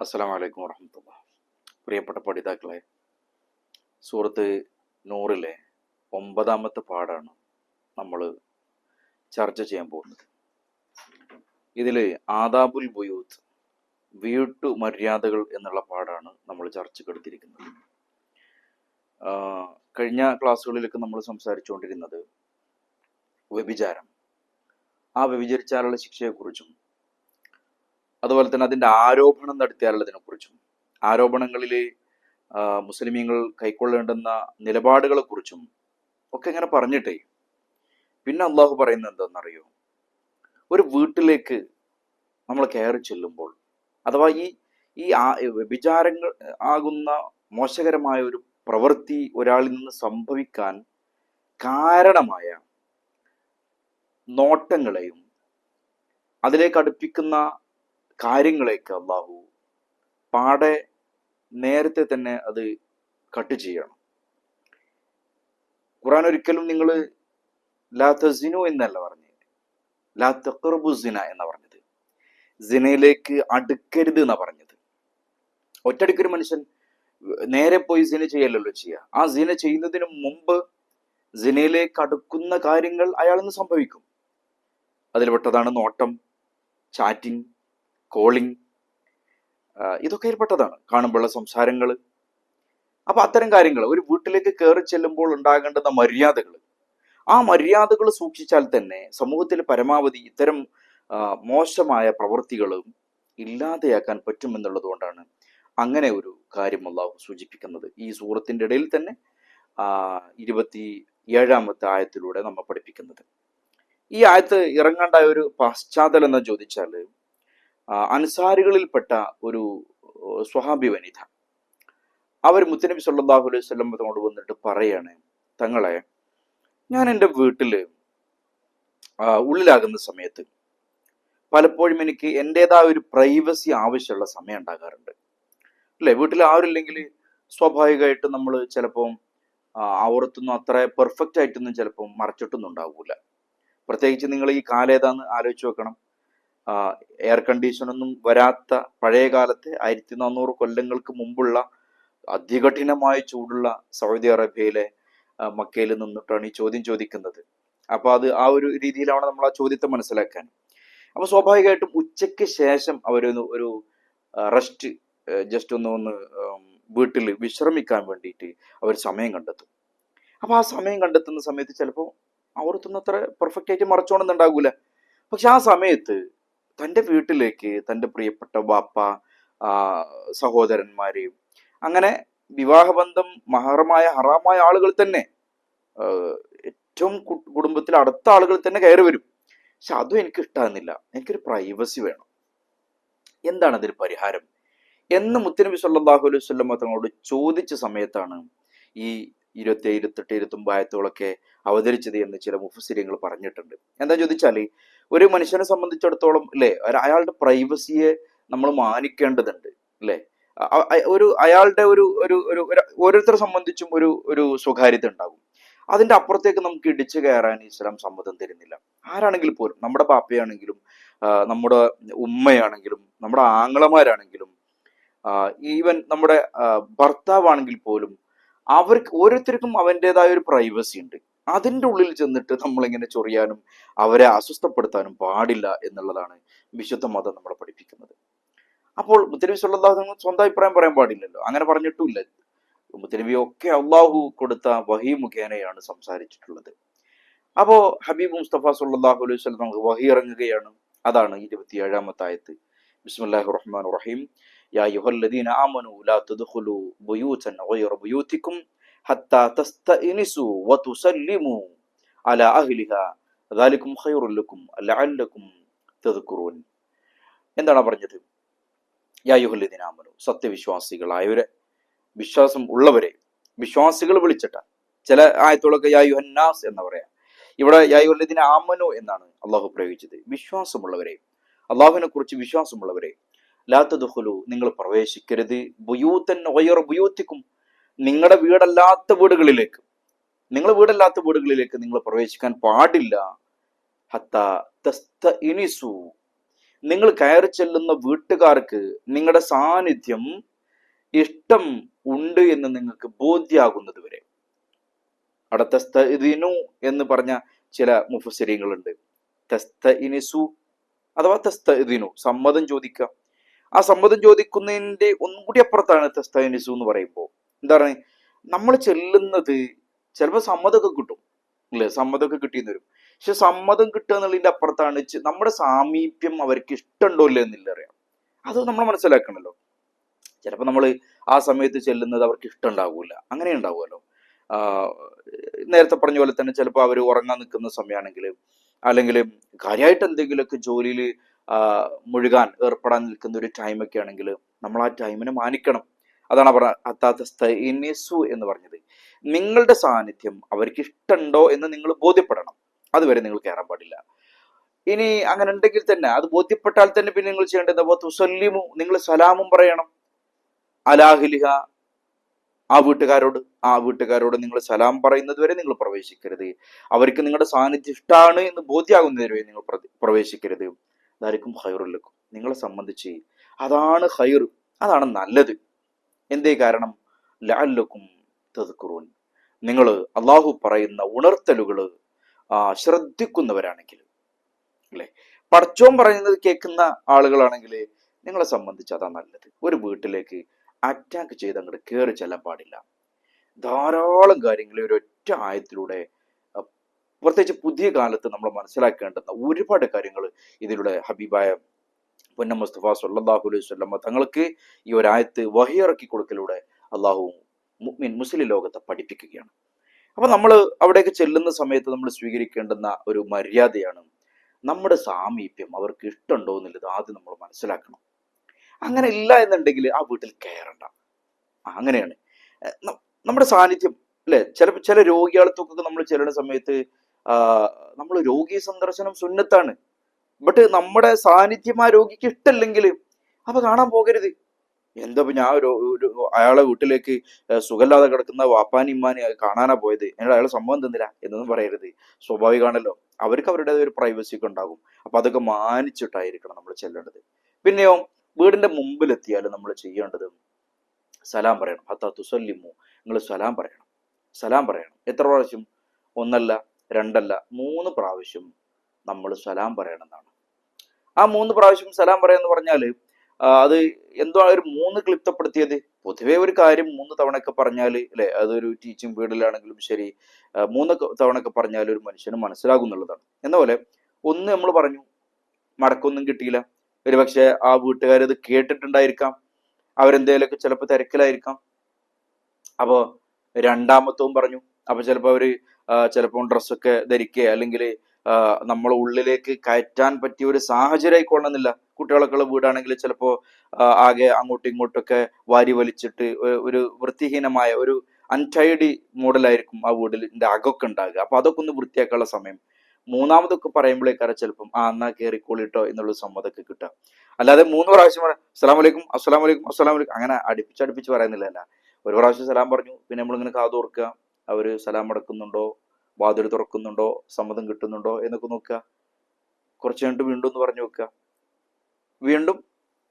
അസ്സലാമലൈക്കും വറഹമത്തുള്ള പ്രിയപ്പെട്ട പഠിതാക്കളെ സൂറത്ത് നൂറിലെ ഒമ്പതാമത്തെ പാടാണ് നമ്മൾ ചർച്ച ചെയ്യാൻ പോകുന്നത്. ഇതിൽ ആദാബുൽ ബുയൂത്ത് വീട്ടു മര്യാദകൾ എന്നുള്ള പാടാണ് നമ്മൾ ചർച്ചക്കെടുത്തിരിക്കുന്നത്. കഴിഞ്ഞ ക്ലാസ്സുകളിലൊക്കെ നമ്മൾ സംസാരിച്ചുകൊണ്ടിരുന്നത് വ്യഭിചാരം. ആ വ്യഭിചരിച്ചാലുള്ള ശിക്ഷയെക്കുറിച്ചും അതുപോലെ തന്നെ അതിന്റെ ആരോപണം നടത്തിയാലുള്ളതിനെ കുറിച്ചും ആരോപണങ്ങളിൽ മുസ്ലിമീങ്ങൾ കൈക്കൊള്ളേണ്ടുന്ന നിലപാടുകളെ കുറിച്ചും ഒക്കെ ഇങ്ങനെ പറഞ്ഞിട്ടേ. പിന്നെ അള്ളാഹു പറയുന്നത് എന്താണെന്നറിയോ? ഒരു വീട്ടിലേക്ക് നമ്മൾ കയറി ചെല്ലുമ്പോൾ അഥവാ ഈ ഈ വ്യഭിചാരങ്ങൾ ആകുന്ന മോശകരമായ ഒരു പ്രവൃത്തി ഒരാളിൽ നിന്ന് സംഭവിക്കാൻ കാരണമായ നോട്ടങ്ങളെയും അതിലേക്ക് അടുപ്പിക്കുന്ന കാര്യങ്ങളെയൊക്കെ അള്ളാഹു പാടെ നേരത്തെ തന്നെ അത് കട്ട് ചെയ്യണം. ഖുറാൻ ഒരിക്കലും നിങ്ങൾ ലാ തസിനു എന്നല്ല പറഞ്ഞത് ലാ തഖറബു സിന എന്ന് പറഞ്ഞത്. സിനയിലേക്ക് അടുക്കരുത് എന്നാ പറഞ്ഞത്. ഒറ്റടിക്കൊരു മനുഷ്യൻ നേരെ പോയി സിന ചെയ്യലല്ലോ ചെയ്യുക ആ സിന ചെയ്യുന്നതിന് മുമ്പ് സിനയിലേക്ക് അടുക്കുന്ന കാര്യങ്ങൾ അയാളിന്ന് സംഭവിക്കും. അതിൽ പെട്ടതാണ് നോട്ടം ചാറ്റിംഗ് കോളിംഗ് ഇതൊക്കെ അതിൽപ്പെട്ടതാണ്. കാണുമ്പോഴുള്ള സംസാരങ്ങൾ. അപ്പൊ അത്തരം കാര്യങ്ങൾ ഒരു വീട്ടിലേക്ക് കയറി ചെല്ലുമ്പോൾ ഉണ്ടാകേണ്ടുന്ന മര്യാദകൾ. ആ മര്യാദകൾ സൂക്ഷിച്ചാൽ തന്നെ സമൂഹത്തിൽ പരമാവധി ഇത്തരം മോശമായ പ്രവൃത്തികളും ഇല്ലാതെയാക്കാൻ പറ്റുമെന്നുള്ളത് കൊണ്ടാണ് അങ്ങനെ ഒരു കാര്യം അള്ളാഹു സൂചിപ്പിക്കുന്നത്. ഈ സൂറത്തിന്റെ ഇടയിൽ തന്നെ ഇരുപത്തി ഏഴാമത്തെ ആയത്തിലൂടെ നമ്മൾ പഠിപ്പിക്കുന്നത്. ഈ ആയത്ത് ഇറങ്ങേണ്ട ഒരു പശ്ചാത്തലം എന്ന് ചോദിച്ചാൽ അൻസാരികളിൽപ്പെട്ട ഒരു സ്വഹാബി വനിത. അവർ മുത്തനബി സല്ലാഹു അലൈഹി തങ്ങളോട് വന്നിട്ട് പറയാണ് തങ്ങളെ ഞാൻ എന്റെ വീട്ടിൽ ഉള്ളിലാകുന്ന സമയത്ത് പലപ്പോഴും എനിക്ക് എന്റെതായ ഒരു പ്രൈവസി ആവശ്യമുള്ള സമയം ഉണ്ടാകാറുണ്ട്. അല്ലേ? വീട്ടിൽ ആരില്ലെങ്കിൽ സ്വാഭാവികമായിട്ട് നമ്മൾ ചിലപ്പം ആവർത്തുന്നു അത്ര പെർഫെക്റ്റ് ആയിട്ടൊന്നും ചിലപ്പം മറച്ചിട്ടൊന്നും ഉണ്ടാവൂല. പ്രത്യേകിച്ച് നിങ്ങൾ ഈ കാലം ഏതാന്ന് ആലോചിച്ച് വെക്കണം എയർ കണ്ടീഷനൊന്നും വരാത്ത പഴയ കാലത്തെ ആയിരത്തി നാനൂറ് കൊല്ലങ്ങൾക്ക് മുമ്പുള്ള അതികഠിനമായ ചൂടുള്ള സൗദി അറേബ്യയിലെ മക്കയിൽ നിന്നിട്ടാണ് ഈ ചോദ്യം ചോദിക്കുന്നത്. അപ്പൊ അത് ആ ഒരു രീതിയിലാണ് നമ്മൾ ആ ചോദ്യത്തെ മനസ്സിലാക്കാൻ. അപ്പൊ സ്വാഭാവികമായിട്ടും ഉച്ചയ്ക്ക് ശേഷം അവരൊന്ന് ഒരു റെസ്റ്റ് ജസ്റ്റ് ഒന്ന് ഒന്ന് വീട്ടിൽ വിശ്രമിക്കാൻ വേണ്ടിയിട്ട് അവർ സമയം കണ്ടെത്തും. അപ്പൊ ആ സമയം കണ്ടെത്തുന്ന സമയത്ത് ചിലപ്പോൾ അവർക്കൊന്നും അത്ര പെർഫെക്റ്റ് ആയിട്ട് മറച്ചോണമെന്നുണ്ടാകൂല പക്ഷെ ആ സമയത്ത് തന്റെ വീട്ടിലേക്ക് തന്റെ പ്രിയപ്പെട്ട ബാപ്പ സഹോദരന്മാരെയും സഹോദരന്മാര് അങ്ങനെ വിവാഹബന്ധം മഹറമായ ഹറാമായ ആളുകൾ തന്നെ ഏറ്റവും കുടുംബത്തിലെ അടുത്ത ആളുകൾ തന്നെ കയറി വരും. പക്ഷെ അതും എനിക്ക് ഇഷ്ടാകുന്നില്ല. എനിക്കൊരു പ്രൈവസി വേണം. എന്താണ് അതിന് പരിഹാരം? എന്ന് മുത്തനബി സല്ലാഹു അലൈഹി സ്വല്ലം തങ്ങളോട് ചോദിച്ച സമയത്താണ് ഈ ഇരുപത്തി ഇരുപത്തെട്ട് ഇരുപത്തൊമ്പതായത്തോളൊക്കെ അവതരിച്ചത് എന്ന് ചില മുഫസിര്യങ്ങൾ പറഞ്ഞിട്ടുണ്ട്. എന്താ ചോദിച്ചാൽ ഒരു മനുഷ്യനെ സംബന്ധിച്ചിടത്തോളം അല്ലേ അയാളുടെ പ്രൈവസിയെ നമ്മൾ മാനിക്കേണ്ടതുണ്ട് അല്ലേ ഒരു അയാളുടെ ഒരു ഒരു ഒരു ഓരോരുത്തരെ സംബന്ധിച്ചും ഒരു ഒരു സ്വകാര്യത ഉണ്ടാകും. അതിന്റെ അപ്പുറത്തേക്ക് നമുക്ക് ഇടിച്ചു കയറാൻ ഇസ്ലാം സമ്മതം തരുന്നില്ല. ആരാണെങ്കിൽ പോലും നമ്മുടെ പാപ്പയാണെങ്കിലും നമ്മുടെ ഉമ്മയാണെങ്കിലും നമ്മുടെ ആങ്ങളമാരാണെങ്കിലും ഈവൻ നമ്മുടെ ഭർത്താവാണെങ്കിൽ പോലും അവർക്ക് ഓരോരുത്തർക്കും അവന്റെതായ ഒരു പ്രൈവസി ഉണ്ട്. അതിന്റെ ഉള്ളിൽ ചെന്നിട്ട് നമ്മളിങ്ങനെ ചൊറിയാനും അവരെ അസ്വസ്ഥപ്പെടുത്താനും പാടില്ല എന്നുള്ളതാണ് വിശുദ്ധ മതം നമ്മളെ പഠിപ്പിക്കുന്നത്. അപ്പോൾ മുത്തനബി വസല്ലം സ്വന്തം അഭിപ്രായം പറയാൻ പാടില്ലല്ലോ. അങ്ങനെ പറഞ്ഞിട്ടുമില്ല. മുത്തനബി ഒക്കെ അള്ളാഹു കൊടുത്ത വഹി മുഖേനയാണ് സംസാരിച്ചിട്ടുള്ളത്. അപ്പോൾ ഹബീബ് മുസ്തഫ സല്ലല്ലാഹു അലൈഹി വസല്ലം നമുക്ക് വഹി ഇറങ്ങുകയാണ്. അതാണ് ഇരുപത്തി ആയത്ത്. ബിസ്മില്ലാഹി റഹ്മാൻ റഹീം. യാ യുഹല്ലദീന ആമനു ലാ തദ്ഖുലു ബുയൂതൻ ഗൈറ بيوتكم ഹത്താ തസ്തഇനിസു വതുസല്ലിമു അലാ അഹ്ലിഹാ ദാലിക്കും ഖൈറുൽ ലക്കും لعلكم تذكرون. എന്താണ് പറഞ്ഞത്? യാ യുഹല്ലദീന ആമനു സത്യവിശ്വാസികളായവരെ വിശ്വാസം ഉള്ളവരെ വിശ്വാസികൾ വിളിച്ചിട്ട ചില ആയത്തുകളൊക്കെ യാ യുഹന്നാസ് എന്ന് പറയാം. ഇവിടെ യാ യുഹല്ലദീന ആമനു എന്നാണ് അള്ളാഹു പ്രയോഗിച്ചത്. വിശ്വാസമുള്ളവരെ അള്ളാഹുവിനെ കുറിച്ച് വിശ്വാസമുള്ളവരെ ലാത്തതുഹുലു നിങ്ങൾ പ്രവേശിക്കരുത്. ബുയൂത്തൻ ഒയർ ബുയൂത്തിക്കും നിങ്ങളുടെ വീടല്ലാത്ത വീടുകളിലേക്ക് നിങ്ങൾ വീടല്ലാത്ത വീടുകളിലേക്ക് നിങ്ങൾ പ്രവേശിക്കാൻ പാടില്ല. ഹത്ത ഇനിസു നിങ്ങൾ കയറി ചെല്ലുന്ന വീട്ടുകാർക്ക് നിങ്ങളുടെ സാന്നിധ്യം ഇഷ്ടം ഉണ്ട് എന്ന് നിങ്ങൾക്ക് ബോധ്യാകുന്നത് വരെ. അവിടെ ഇതിനു എന്ന് പറഞ്ഞ ചില മുഫസരികളുണ്ട് തസ്ത ഇനിസു അഥവാ തസ്ത ഇതിനു സമ്മതം ചോദിക്കുക. ആ സമ്മതം ചോദിക്കുന്നതിന്റെ ഒന്നും കൂടി അപ്പുറത്താണ് തസ്ത ഇനിസു എന്ന് പറയുമ്പോൾ. എന്താണ്? നമ്മൾ ചെല്ലുന്നത് ചിലപ്പോൾ സമ്മതമൊക്കെ കിട്ടും അല്ലേ? സമ്മതമൊക്കെ കിട്ടിയെന്ന് വരും. പക്ഷെ സമ്മതം കിട്ടുക എന്നുള്ളതിന്റെ അപ്പുറത്താണ് നമ്മുടെ സാമീപ്യം അവർക്ക് ഇഷ്ടമുണ്ടോ ഇല്ല എന്നില്ല അറിയാം. അത് നമ്മൾ മനസ്സിലാക്കണല്ലോ. ചിലപ്പോൾ നമ്മൾ ആ സമയത്ത് ചെല്ലുന്നത് അവർക്ക് ഇഷ്ടമുണ്ടാകൂല അങ്ങനെ ഉണ്ടാവുമല്ലോ. നേരത്തെ പറഞ്ഞ പോലെ തന്നെ ചിലപ്പോൾ അവർ ഉറങ്ങാൻ നിൽക്കുന്ന സമയമാണെങ്കിൽ അല്ലെങ്കിൽ കാര്യമായിട്ട് എന്തെങ്കിലുമൊക്കെ ജോലിയിൽ മുഴുകാൻ ഏർപ്പെടാൻ നിൽക്കുന്ന ഒരു ടൈമൊക്കെ ആണെങ്കിൽ നമ്മൾ ആ ടൈമിനെ മാനിക്കണം. അതാണ് അവർ അത്താത്ത ഇനിസു എന്ന് പറഞ്ഞത്. നിങ്ങളുടെ സാന്നിധ്യം അവർക്ക് ഇഷ്ടമുണ്ടോ എന്ന് നിങ്ങൾ ബോധ്യപ്പെടണം. അതുവരെ നിങ്ങൾ കയറാൻ പാടില്ല. ഇനി അങ്ങനെ ഉണ്ടെങ്കിൽ തന്നെ അത് ബോധ്യപ്പെട്ടാൽ തന്നെ പിന്നെ നിങ്ങൾ ചെയ്യേണ്ടത് അപ്പോൾ തുസല്ലിമു നിങ്ങൾ സലാമും പറയണം. അലാഹിലിഹ ആ വീട്ടുകാരോട് ആ വീട്ടുകാരോട് നിങ്ങൾ സലാം പറയുന്നത് വരെ നിങ്ങൾ പ്രവേശിക്കരുത്. അവർക്ക് നിങ്ങളുടെ സാന്നിധ്യം ഇഷ്ടമാണ് എന്ന് ബോധ്യമാകുന്നതിന് വരെ നിങ്ങൾ പ്രവേശിക്കരുത്. അതായിരിക്കും ഹൈറുല്ലക്കും നിങ്ങളെ സംബന്ധിച്ച് അതാണ് ഹൈർ അതാണ് നല്ലത്. എന്തേ കാരണം? ലാലക്കും തതുക്കുറൂൻ നിങ്ങൾ അള്ളാഹു പറയുന്ന ഉണർത്തലുകൾ ശ്രദ്ധിക്കുന്നവരാണെങ്കിൽ അല്ലെ? പടച്ചോൻ പറയുന്നത് കേൾക്കുന്ന ആളുകളാണെങ്കിൽ നിങ്ങളെ സംബന്ധിച്ച് അതാ നല്ലത്. ഒരു വീട്ടിലേക്ക് അറ്റാക്ക് ചെയ്ത് അങ്ങോട്ട് കയറി ചെല്ലാൻ പാടില്ല. ധാരാളം കാര്യങ്ങൾ ഒരൊറ്റ ആയത്തിലൂടെ പ്രത്യേകിച്ച് പുതിയ കാലത്ത് നമ്മൾ മനസ്സിലാക്കേണ്ടുന്ന ഒരുപാട് കാര്യങ്ങൾ ഇതിലൂടെ ഹബീബായ പൊന്ന മുസ്തഫ സല്ലല്ലാഹു അലൈഹി സ്വല്ലമ്മ തങ്ങൾക്ക് ഈ ഒരായത്ത് വഹിയിറക്കി കൊടുക്കലൂടെ അള്ളാഹു മുഅ്മിൻ മുസ്ലിം ലോകത്തെ പഠിപ്പിക്കുകയാണ്. അപ്പൊ നമ്മൾ അവിടേക്ക് ചെല്ലുന്ന സമയത്ത് നമ്മൾ സ്വീകരിക്കേണ്ടുന്ന ഒരു മര്യാദയാണ് നമ്മുടെ സാമീപ്യം അവർക്ക് ഇഷ്ടമുണ്ടോ എന്നുള്ളത് ആദ്യം നമ്മൾ മനസ്സിലാക്കണം. അങ്ങനെ ഇല്ല എന്നുണ്ടെങ്കിൽ ആ വീട്ടിൽ കയറണ്ട. അങ്ങനെയാണ്. നമ്മുടെ സാന്നിധ്യം അല്ലെ? ചില ചില രോഗികളത്തൊക്കെ നമ്മൾ ചെല്ലുന്ന സമയത്ത് നമ്മൾ രോഗി സന്ദർശനം സുന്നത്താണ്. ബട്ട് നമ്മുടെ സാന്നിധ്യം ആ രോഗിക്ക് ഇഷ്ടമല്ലെങ്കിൽ അപ്പൊ കാണാൻ പോകരുത്. എന്താ ഞാൻ ഒരു അയാളെ വീട്ടിലേക്ക് സുഖല്ലാതെ കിടക്കുന്ന വാപ്പാനി ഇമ്മാനി കാണാനാ പോയത്. എന്നോട് അയാളെ സംഭവം തന്നില്ല എന്നൊന്നും പറയരുത്. സ്വാഭാവികമാണല്ലോ അവർക്ക് അവരുടേതായ ഒരു പ്രൈവസി ഒക്കെ ഉണ്ടാകും. അപ്പൊ അതൊക്കെ മാനിച്ചിട്ടായിരിക്കണം നമ്മൾ ചെല്ലേണ്ടത്. പിന്നെയോ വീടിന്റെ മുമ്പിലെത്തിയാൽ നമ്മൾ ചെയ്യേണ്ടത് സലാം പറയണം. ഹത്ത തുസല്ലിമു. നിങ്ങൾ സലാം പറയണം. സലാം പറയണം. എത്ര പ്രാവശ്യം? ഒന്നല്ല. രണ്ടല്ല മൂന്ന് പ്രാവശ്യം നമ്മൾ സലാം പറയണമെന്നാണ്. ആ മൂന്ന് പ്രാവശ്യം സലാം പറയാന്ന് പറഞ്ഞാൽ അത് എന്തോ ഒരു മൂന്ന് ക്ലിപ്തപ്പെടുത്തിയത്. പൊതുവേ ഒരു കാര്യം മൂന്ന് തവണയൊക്കെ പറഞ്ഞാൽ അല്ലെ? അതൊരു ടീച്ചിങ് ഫീൽഡിലാണെങ്കിലും ശരി മൂന്ന് തവണയൊക്കെ പറഞ്ഞാൽ ഒരു മനുഷ്യന് മനസ്സിലാകും എന്നുള്ളതാണ്. എന്ന പോലെ ഒന്ന് നമ്മൾ പറഞ്ഞു മടക്കൊന്നും കിട്ടിയില്ല. ഒരു പക്ഷെ ആ വീട്ടുകാരത് കേട്ടിട്ടുണ്ടായിരിക്കാം. അവരെന്തേലൊക്കെ ചിലപ്പോൾ തിരക്കിലായിരിക്കാം. അപ്പോൾ രണ്ടാമത്തവും പറഞ്ഞു അപ്പൊ ചിലപ്പോൾ അവർ ചിലപ്പോൾ ഡ്രസ്സൊക്കെ ധരിക്കുക അല്ലെങ്കിൽ നമ്മൾ ഉള്ളിലേക്ക് കയറ്റാൻ പറ്റിയ ഒരു സാഹചര്യം ആയിക്കൊള്ളണമെന്നില്ല കുട്ടികളൊക്കെ ഉള്ള വീടാണെങ്കിൽ ചിലപ്പോൾ ആകെ അങ്ങോട്ടും ഇങ്ങോട്ടൊക്കെ വാരി വലിച്ചിട്ട് ഒരു വൃത്തിഹീനമായ ഒരു അൺടൈഡി മോഡലായിരിക്കും ആ വീടിന്റെ അകമൊക്കെ ഉണ്ടാകുക അപ്പോൾ അതൊക്കെ ഒന്ന് വൃത്തിയാക്കാനുള്ള സമയം. മൂന്നാമതൊക്കെ പറയുമ്പോഴേക്കാരെ ചിലപ്പം ആ എന്നാ കയറിക്കോളിട്ടോ എന്നുള്ള സമ്മതമൊക്കെ കിട്ടുക. അല്ലാതെ മൂന്ന് പ്രാവശ്യം പറയാം അസ്സലാം വലൈക്കും അസ്സലാം വലൈക്കും അസ്സലാം വലൈക്കും അങ്ങനെ അടുപ്പിച്ച് അടുപ്പിച്ച് പറയുന്നില്ല അല്ല ഒരു പ്രാവശ്യം സലാം പറഞ്ഞു പിന്നെ നമ്മളിങ്ങനെ കാത് അവർ സലാം അടക്കുന്നുണ്ടോ? വാതിൽ തുറക്കുന്നുണ്ടോ? സമ്മതം കിട്ടുന്നുണ്ടോ? എന്നൊക്കെ നോക്കുക. കുറച്ച് കഴിഞ്ഞിട്ട് വീണ്ടും ഒന്ന് പറഞ്ഞു വെക്കുക. വീണ്ടും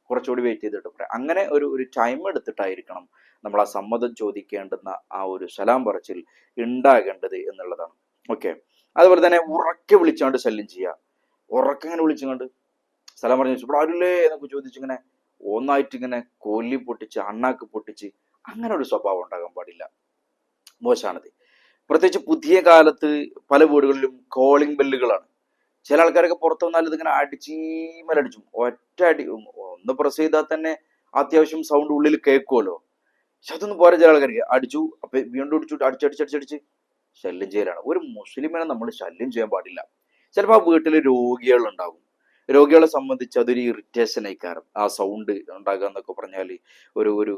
കുറച്ചുകൂടി വെയിറ്റ് ചെയ്തിട്ട് പറയാം. അങ്ങനെ ഒരു ഒരു ടൈം എടുത്തിട്ടായിരിക്കണം നമ്മൾ ആ സമ്മതം ചോദിക്കേണ്ടുന്ന ആ ഒരു സലാം പറച്ചിൽ ഉണ്ടാകേണ്ടത് എന്നുള്ളതാണ്. ഓക്കെ അതുപോലെ തന്നെ ഉറക്കെ വിളിച്ചാണ്ട് ശല്യം ചെയ്യുക. ഉറക്കെ ഇങ്ങനെ വിളിച്ചുകൊണ്ട് സ്ഥലം പറഞ്ഞു ഇവിടെ ആരുല്ലേ? എന്നൊക്കെ ചോദിച്ചിങ്ങനെ ഒന്നായിട്ട് ഇങ്ങനെ കൊല്ലി പൊട്ടിച്ച് അണ്ണാക്ക് പൊട്ടിച്ച് അങ്ങനെ ഒരു സ്വഭാവം ഉണ്ടാകാൻ പാടില്ല. മോശമാണത്. പ്രത്യേകിച്ച് പുതിയ കാലത്ത് പല വീടുകളിലും കോളിംഗ് ബെല്ലുകളാണ് ചില ആൾക്കാരൊക്കെ പുറത്തു വന്നാൽ ഇതിങ്ങനെ അടിച്ചീമലടിച്ചു ഒറ്റ അടി ഒന്ന് പ്രസ് ചെയ്താൽ തന്നെ അത്യാവശ്യം സൗണ്ട് ഉള്ളിൽ കേൾക്കുമല്ലോ പക്ഷെ അതൊന്നും പോരാ ചില ആൾക്കാർക്ക്. അടിച്ചു അപ്പൊ വീണ്ടും അടിച്ചു അടിച്ചടിച്ചടിച്ചടിച്ച് ശല്യം ചെയ്യലാണ്. ഒരു മുസ്ലിമിനെ നമ്മൾ ശല്യം ചെയ്യാൻ പാടില്ല. ചിലപ്പോൾ ആ വീട്ടിൽ രോഗികൾ ഉണ്ടാകും രോഗികളെ സംബന്ധിച്ച് അതൊരു ഇറിറ്റേഷൻ ആയിക്കാരം ആ സൗണ്ട് ഉണ്ടാകുക എന്നൊക്കെ പറഞ്ഞാൽ ഒരു ഒരു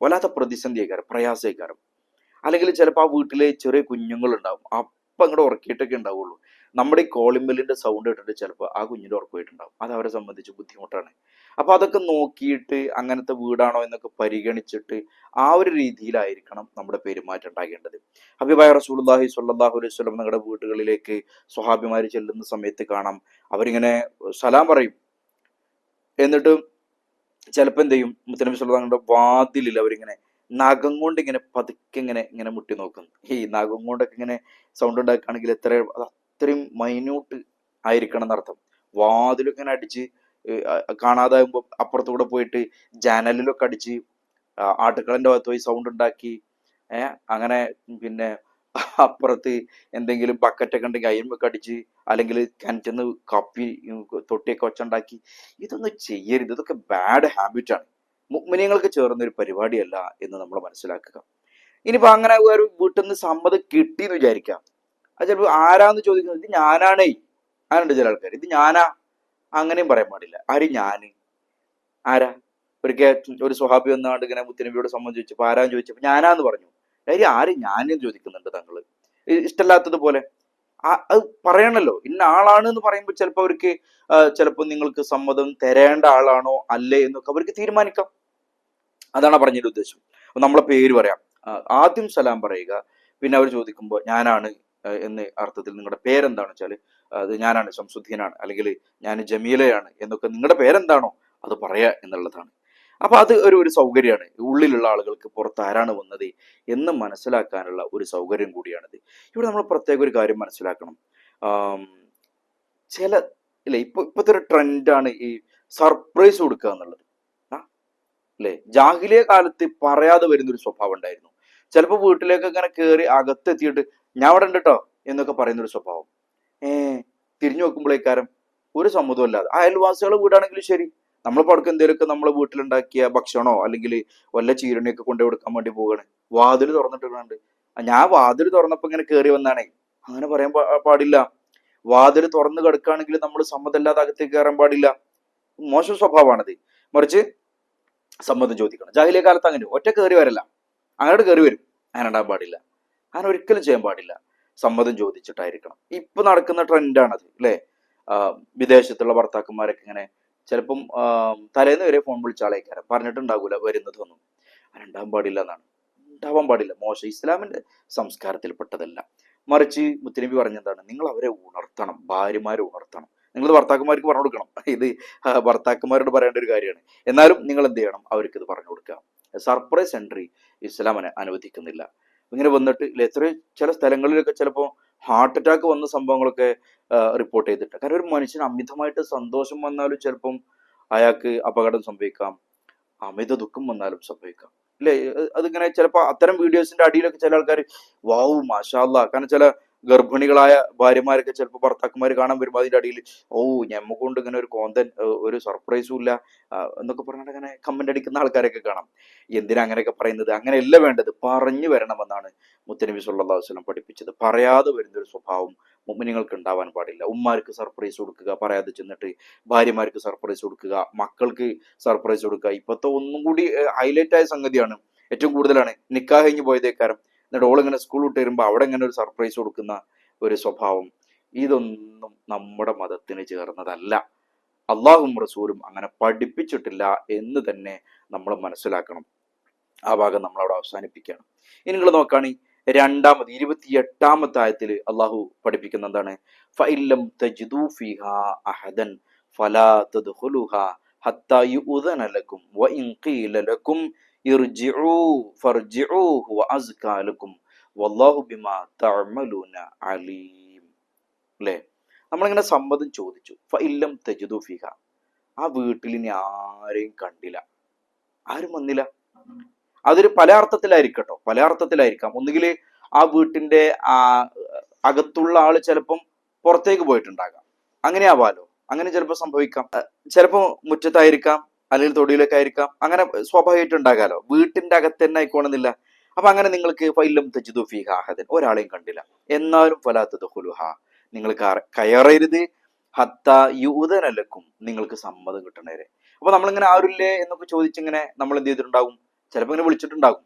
വല്ലാത്ത പ്രതിസന്ധി ആയിക്കാരം പ്രയാസമായിക്കാരം അല്ലെങ്കിൽ ചിലപ്പോൾ ആ വീട്ടിലെ ചെറിയ കുഞ്ഞുങ്ങളുണ്ടാവും. അപ്പം അങ്ങോട്ട് ഉറക്കിയിട്ടൊക്കെ ഉണ്ടാവുള്ളൂ. നമ്മുടെ ഈ കോളിംഗ് ബെല്ലിന്റെ സൗണ്ട് കേട്ടിട്ട് ചിലപ്പോൾ ആ കുഞ്ഞിന്റെ ഉറക്കമായിട്ടുണ്ടാവും. അത് അവരെ സംബന്ധിച്ച് ബുദ്ധിമുട്ടാണ്. അപ്പോൾ അതൊക്കെ നോക്കിയിട്ട് അങ്ങനത്തെ വീടാണോ എന്നൊക്കെ പരിഗണിച്ചിട്ട് ആ ഒരു രീതിയിലായിരിക്കണം നമ്മുടെ പെരുമാറ്റം ഉണ്ടാകേണ്ടത്. അഭിബായ റസൂലുള്ളാഹി സ്വല്ലല്ലാഹു അലൈഹി സ്വലം നിങ്ങളുടെ വീടുകളിലേക്ക് സ്വഹാബിമാര് ചെല്ലുന്ന സമയത്ത് കാണാം. അവരിങ്ങനെ സലാം പറയും. എന്നിട്ട് ചിലപ്പോൾ എന്ത് ചെയ്യും? മുത്തനബി സ്വല്ലല്ലാഹുവിന്റെ വാതിലിൽ അവരിങ്ങനെ നഖം കൊണ്ട് ഇങ്ങനെ പതുക്കെ ഇങ്ങനെ ഇങ്ങനെ മുട്ടി നോക്കും ഈ നഖം കൊണ്ടൊക്കെ ഇങ്ങനെ സൗണ്ട് ഉണ്ടാക്കുകയാണെങ്കിൽ എത്ര അത് അത്രയും മൈന്യൂട്ട് ആയിരിക്കണം എന്നർത്ഥം. വാതിലൊക്കെ ഇങ്ങനെ അടിച്ച് കാണാതാകുമ്പോൾ അപ്പുറത്തൂടെ പോയിട്ട് ജനലിലൊക്കെ അടിച്ച് ആട്ടുക്കളന്റെ ഭാഗത്ത് പോയി സൗണ്ട് ഉണ്ടാക്കി അങ്ങനെ പിന്നെ അപ്പുറത്ത് എന്തെങ്കിലും ബക്കറ്റൊക്കെ ഉണ്ടെങ്കിൽ അയിമൊക്കെ അടിച്ച് അല്ലെങ്കിൽ കിണറ്റിന്ന് കപ്പി തൊട്ടിയൊക്കെ വെച്ചുണ്ടാക്കി ഇതൊന്നും ചെയ്യരുത്. ഇതൊക്കെ ബാഡ് ഹാബിറ്റാണ് മുഗ്മിനിയങ്ങൾക്ക് ചേർന്ന ഒരു പരിപാടിയല്ല എന്ന് നമ്മൾ മനസ്സിലാക്കുക. ഇനിയിപ്പോൾ അങ്ങനെ ഒരു വീട്ടിൽ നിന്ന് സമ്മതം കിട്ടി എന്ന് വിചാരിക്കാം. അത് ചിലപ്പോൾ ആരാന്ന് ചോദിക്കുന്നത് ഇത് ഞാനാണേ. അങ്ങനെയുണ്ട് ചില ആൾക്കാർ ഇത് ഞാനാ. അങ്ങനെയും പറയാൻ പാടില്ല. ആര് ഞാൻ? ആരാ? ഒരിക്കൽ ഒരു സ്വഹാബി വന്നാണ്ട് ഇങ്ങനെ മുത്തനബിയോട് സമ്മതം ചോദിച്ചപ്പോൾ ആരാന്ന് ചോദിച്ചപ്പോൾ ഞാനാന്ന് പറഞ്ഞു. കാര്യം ആര് ഞാനും? ചോദിക്കുന്നുണ്ട് തങ്ങൾ ഇഷ്ടമല്ലാത്തതുപോലെ അത് പറയണല്ലോ. ഇന്ന ആളാണ് എന്ന് പറയുമ്പോൾ ചിലപ്പോൾ അവർക്ക് ചിലപ്പോൾ നിങ്ങൾക്ക് സമ്മതം തരേണ്ട ആളാണോ അല്ലേ എന്നൊക്കെ അവർക്ക് തീരുമാനിക്കാം. അതാണ് പറഞ്ഞൊരു ഉദ്ദേശം. നമ്മളെ പേര് പറയാം. ആദ്യം സലാം പറയുക. പിന്നെ അവർ ചോദിക്കുമ്പോൾ ഞാനാണ് എന്ന അർത്ഥത്തിൽ നിങ്ങളുടെ പേരെന്താണെന്ന് വെച്ചാൽ അത് ഞാനാണ് ശംസുദ്ദീനാണ് അല്ലെങ്കിൽ ഞാൻ ജമീലയാണ് എന്നൊക്കെ നിങ്ങളുടെ പേരെന്താണോ അത് പറയാ എന്നുള്ളതാണ്. അപ്പൊ അത് ഒരു ഒരു സൗകര്യമാണ്. ഉള്ളിലുള്ള ആളുകൾക്ക് പുറത്ത് ആരാണ് വന്നത് എന്ന് മനസ്സിലാക്കാനുള്ള ഒരു സൗകര്യം കൂടിയാണിത്. ഇവിടെ നമ്മൾ പ്രത്യേക ഒരു കാര്യം മനസ്സിലാക്കണം. ചില ഇല്ല ഇപ്പൊ ഇപ്പോഴത്തെ ഒരു ട്രെൻഡാണ് ഈ സർപ്രൈസ് കൊടുക്കുക എന്നുള്ളത്. ആ അല്ലേ ജാഹിലിയ കാലത്ത് പറയാതെ വരുന്നൊരു സ്വഭാവം ഉണ്ടായിരുന്നു. ചിലപ്പോൾ വീട്ടിലേക്ക് ഇങ്ങനെ കയറി അകത്തെത്തിയിട്ട് ഞാൻ അവിടെ ഉണ്ട് കേട്ടോ എന്നൊക്കെ പറയുന്നൊരു സ്വഭാവം. ഏ തിരിഞ്ഞു നോക്കുമ്പോഴേക്കാരം ഒരു സമ്മതമല്ലാതെ അല്ലാതെ അയൽവാസികളെ വീടാണെങ്കിലും ശരി. നമ്മൾ പടക്കം എന്തെങ്കിലുമൊക്കെ നമ്മൾ വീട്ടിലുണ്ടാക്കിയ ഭക്ഷണമോ അല്ലെങ്കിൽ വല്ല ചീരണിയൊക്കെ കൊണ്ടു കൊടുക്കാൻ വേണ്ടി പോവുകയാണ് വാതിൽ തുറന്നിട്ടുണ്ട് ഞാൻ വാതിൽ തുറന്നപ്പോൾ ഇങ്ങനെ കയറി വന്നാണേ. അങ്ങനെ പറയാൻ പാടില്ല. വാതിൽ തുറന്ന് കിടക്കുകയാണെങ്കിൽ നമ്മൾ സമ്മതമില്ലാതെ അകത്തേക്ക് കയറാൻ പാടില്ല. മോശം സ്വഭാവമാണത്. മറിച്ച് സമ്മതം ചോദിക്കണം. ജാഹിലിയ കാലത്ത് അങ്ങനെ. ഒറ്റ കയറി വരല്ല. അങ്ങോട്ട് കയറി വരും. അങ്ങനെ ഉണ്ടാകാൻ പാടില്ല. അങ്ങനെ ഒരിക്കലും ചെയ്യാൻ പാടില്ല. സമ്മതം ചോദിച്ചിട്ടായിരിക്കണം. ഇപ്പൊ നടക്കുന്ന ട്രെൻഡാണത്. അല്ലേ വിദേശത്തുള്ള ഭർത്താക്കന്മാരൊക്കെ ഇങ്ങനെ ചിലപ്പം തലേന്ന് വരെ ഫോൺ വിളിച്ച ആളേക്കാരം. പറഞ്ഞിട്ടുണ്ടാകൂല വരുന്നതൊന്നും. അങ്ങനെ ഉണ്ടാകാൻ പാടില്ല എന്നാണ്. ഉണ്ടാവാൻ പാടില്ല. മോശം. ഇസ്ലാമിന്റെ സംസ്കാരത്തിൽപ്പെട്ടതല്ല. മറിച്ച് മുത്തനബി പറഞ്ഞെന്താണ്? നിങ്ങൾ അവരെ ഉണർത്തണം. ഭാര്യമാരെ ഉണർത്തണം. നിങ്ങൾ ഭർത്താക്കന്മാർക്ക് പറഞ്ഞു കൊടുക്കണം. ഇത് ഭർത്താക്കന്മാരോട് പറയേണ്ട ഒരു കാര്യമാണ്. എന്നാലും നിങ്ങൾ എന്ത് ചെയ്യണം? അവർക്ക് ഇത് പറഞ്ഞു കൊടുക്കുക. സർപ്രൈസ് എൻട്രി ഇസ്ലാം അനു- അനുവദിക്കുന്നില്ല. ഇങ്ങനെ വന്നിട്ട് എത്രയോ ചില സ്ഥലങ്ങളിലൊക്കെ ചിലപ്പോൾ ഹാർട്ട് അറ്റാക്ക് വന്ന സംഭവങ്ങളൊക്കെ റിപ്പോർട്ട് ചെയ്തിട്ട് കാരണം ഒരു മനുഷ്യന് അമിതമായിട്ട് സന്തോഷം വന്നാലും ചിലപ്പം അയാൾക്ക് അപകടം സംഭവിക്കാം. അമിത ദുഃഖം വന്നാലും സംഭവിക്കാം. അല്ലേ? അത് അതിങ്ങനെ ചിലപ്പോൾ അത്തരം വീഡിയോസിന്റെ അടിയിലൊക്കെ ചില ആൾക്കാർ വാവു മാഷാല്ല കാരണം ചില ഗർഭിണികളായ ഭാര്യമാരൊക്കെ ചിലപ്പോൾ ഭർത്താക്കന്മാർ കാണാൻ വരുമ്പോൾ അതിന്റെ അടിയിൽ ഓ ഞമ്മക്ക് കൊണ്ട് ഇങ്ങനെ ഒരു കോന്തൻ ഒരു സർപ്രൈസും ഇല്ല. എന്നൊക്കെ പറഞ്ഞിട്ട് അങ്ങനെ കമന്റ് അടിക്കുന്ന ആൾക്കാരൊക്കെ കാണാം. എന്തിനാ അങ്ങനെയൊക്കെ പറയുന്നത്? അങ്ങനെയല്ല വേണ്ടത്. പറഞ്ഞു വരണമെന്നാണ് മുത്തനബി സുല്ലാ വസ്ലം പഠിപ്പിച്ചത്. പറയാതെ വരുന്ന ഒരു സ്വഭാവം മുമ്മിനിങ്ങൾക്ക് ഉണ്ടാവാൻ പാടില്ല. ഉമ്മാർക്ക് സർപ്രൈസ് കൊടുക്കുക പറയാതെ ചെന്നിട്ട് ഭാര്യമാർക്ക് സർപ്രൈസ് കൊടുക്കുക മക്കൾക്ക് സർപ്രൈസ് കൊടുക്കുക. ഇപ്പോഴത്തെ ഒന്നും കൂടി ഹൈലൈറ്റ് ആയ സംഗതിയാണ് ഏറ്റവും കൂടുതലാണ്. നിക്കാഹ് കഴിഞ്ഞ് പോയതേക്കാരം. എന്നിട്ട് ഓളിങ്ങനെ സ്കൂൾ വിട്ട് വരുമ്പോൾ അവിടെ ഇങ്ങനെ ഒരു സർപ്രൈസ് കൊടുക്കുന്ന ഒരു സ്വഭാവം. ഇതൊന്നും നമ്മുടെ മതത്തിന് ചേർന്നതല്ല. അള്ളാഹും റസൂലും അങ്ങനെ പഠിപ്പിച്ചിട്ടില്ല എന്ന് തന്നെ നമ്മൾ മനസ്സിലാക്കണം. ആ ഭാഗം നമ്മൾ അവിടെ അവസാനിപ്പിക്കുകയാണ്. ഇനി നിങ്ങൾ നോക്കുകയാണെങ്കിൽ രണ്ടാമത് ഇരുപത്തി എട്ടാമത്തെ ആയത്തിൽ അള്ളാഹു പഠിപ്പിക്കുന്ന എന്താണ്? ഫൈലം തജിദു ഫിഹ അഹദൻ ഫലാ തദ്ഖുലുഹാ ഹത്താ യുഅ്ദന ലക്കും വഇൻ ഖീല ലക്കും അലീം. നമ്മളിങ്ങനെ സമ്മതം ചോദിച്ചു. ഫഇല്ലം തജിദു ഫിഹ. ആ വീട്ടിൽ ഇനി ആരെയും കണ്ടില്ല. ആരും വന്നില്ല. അതൊരു പല അർത്ഥത്തിലായിരിക്കട്ടോ പല അർത്ഥത്തിലായിരിക്കാം ഒന്നുകിൽ ആ വീട്ടിന്റെ ആ അകത്തുള്ള ആൾ ചിലപ്പം പുറത്തേക്ക് പോയിട്ടുണ്ടാകാം. അങ്ങനെ ആവാലോ അങ്ങനെ ചിലപ്പോൾ സംഭവിക്കാം. ചിലപ്പോൾ മുറ്റത്തായിരിക്കാം. അല്ലെങ്കിൽ തൊടിയിലൊക്കെ ആയിരിക്കാം. അങ്ങനെ സ്വാഭാവികമായിട്ട് ഉണ്ടാകാലോ? വീട്ടിന്റെ അകത്ത് തന്നെ ആയിക്കോണമെന്നില്ല അപ്പൊ അങ്ങനെ നിങ്ങൾക്ക് ഫൈലും തജിദു ഫീഹ അഹദൻ. ഒരാളെയും കണ്ടില്ല. എന്നാലും ഫലാത്തത് ഹുലുഹ നിങ്ങൾ കയറരുത്. ഹത്ത യൂതനലക്കും നിങ്ങൾക്ക് സമ്മതം കിട്ടണവരെ അപ്പൊ നമ്മളിങ്ങനെ ആരുല്ലേ എന്നൊക്കെ ചോദിച്ചിങ്ങനെ നമ്മൾ എന്ത് ചെയ്തിട്ടുണ്ടാകും ചിലപ്പോൾ ഇങ്ങനെ വിളിച്ചിട്ടുണ്ടാകും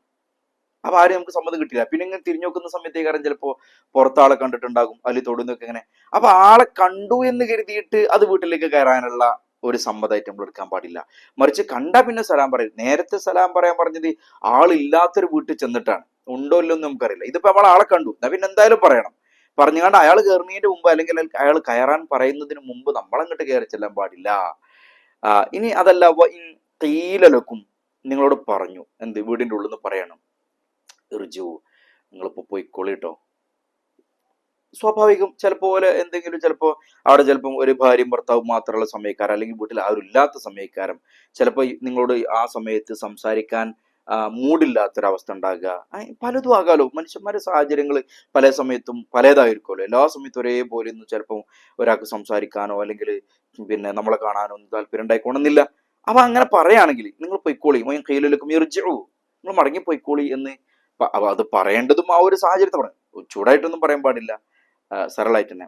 അപ്പൊ ആരും നമുക്ക് സമ്മതം കിട്ടില്ല. പിന്നെ ഇങ്ങനെ തിരിഞ്ഞു നോക്കുന്ന സമയത്തേക്കാരം ചിലപ്പോ പുറത്താളെ കണ്ടിട്ടുണ്ടാകും. അല്ലെങ്കിൽ തൊടുന്നൊക്കെ ഇങ്ങനെ. അപ്പൊ ആളെ കണ്ടു എന്ന് കരുതിയിട്ട് അത് വീട്ടിലേക്ക് കയറാനുള്ള ഒരു സമ്മതമായിട്ട് നമ്മൾ എടുക്കാൻ പാടില്ല. മറിച്ച് കണ്ടാൽ പിന്നെ സലാം പറയും നേരത്തെ സലാം പറയാൻ പറഞ്ഞത് ആളില്ലാത്തൊരു വീട്ടിൽ ചെന്നിട്ടാണ്. ഉണ്ടോ ഇല്ലോ എന്ന് നമുക്കറിയില്ല. ഇതിപ്പോ നമ്മൾ ആളെ കണ്ടു. എന്നാ പിന്നെ എന്തായാലും പറയണം. പറഞ്ഞുകൊണ്ട് അയാൾ കയറുന്നതിന്റെ മുമ്പ് അല്ലെങ്കിൽ അയാൾ കയറാൻ പറയുന്നതിന് മുമ്പ് നമ്മളങ്ങോട്ട് കയറി ചെല്ലാൻ പാടില്ല. ഇനി അതല്ല തീലലക്കും നിങ്ങളോട് പറഞ്ഞു. എന്ത്? വീടിന്റെ ഉള്ളിൽ നിന്ന് പറയണം. ഇർജു നിങ്ങളിപ്പോ പോയിക്കോളി കേട്ടോ സ്വാഭാവികം ചിലപ്പോൾ എന്തെങ്കിലും ചിലപ്പോൾ അവിടെ ചിലപ്പം ഒരു ഭാര്യയും ഭർത്താവും മാത്രമുള്ള സമയക്കാരം അല്ലെങ്കിൽ വീട്ടിൽ ആരും ഇല്ലാത്ത സമയക്കാരം ചിലപ്പോൾ നിങ്ങളോട് ആ സമയത്ത് സംസാരിക്കാൻ മൂടില്ലാത്തൊരവസ്ഥ ഉണ്ടാകുക. പലതും ആകാലോ. മനുഷ്യന്മാരുടെ സാഹചര്യങ്ങൾ പല സമയത്തും പലതായിരിക്കുമല്ലോ. എല്ലാ സമയത്തും ഒരേപോലെ ഒന്നും ചിലപ്പം ഒരാൾക്ക് സംസാരിക്കാനോ അല്ലെങ്കിൽ പിന്നെ നമ്മളെ കാണാനോ ഒന്നും താല്പര്യം ഉണ്ടായിക്കോണമെന്നില്ല അപ്പൊ അങ്ങനെ പറയുകയാണെങ്കിൽ നിങ്ങൾ പൊയ്ക്കോളി. മൊയ്ൻ കയ്യിലെടുക്കും ഇറിജു നിങ്ങൾ മടങ്ങി പൊയ്ക്കോളി എന്ന് അത് പറയേണ്ടതും ആ ഒരു സാഹചര്യത്തെ പറയും ചൂടായിട്ടൊന്നും പറയാൻ പാടില്ല. സരളായിട്ട് തന്നെ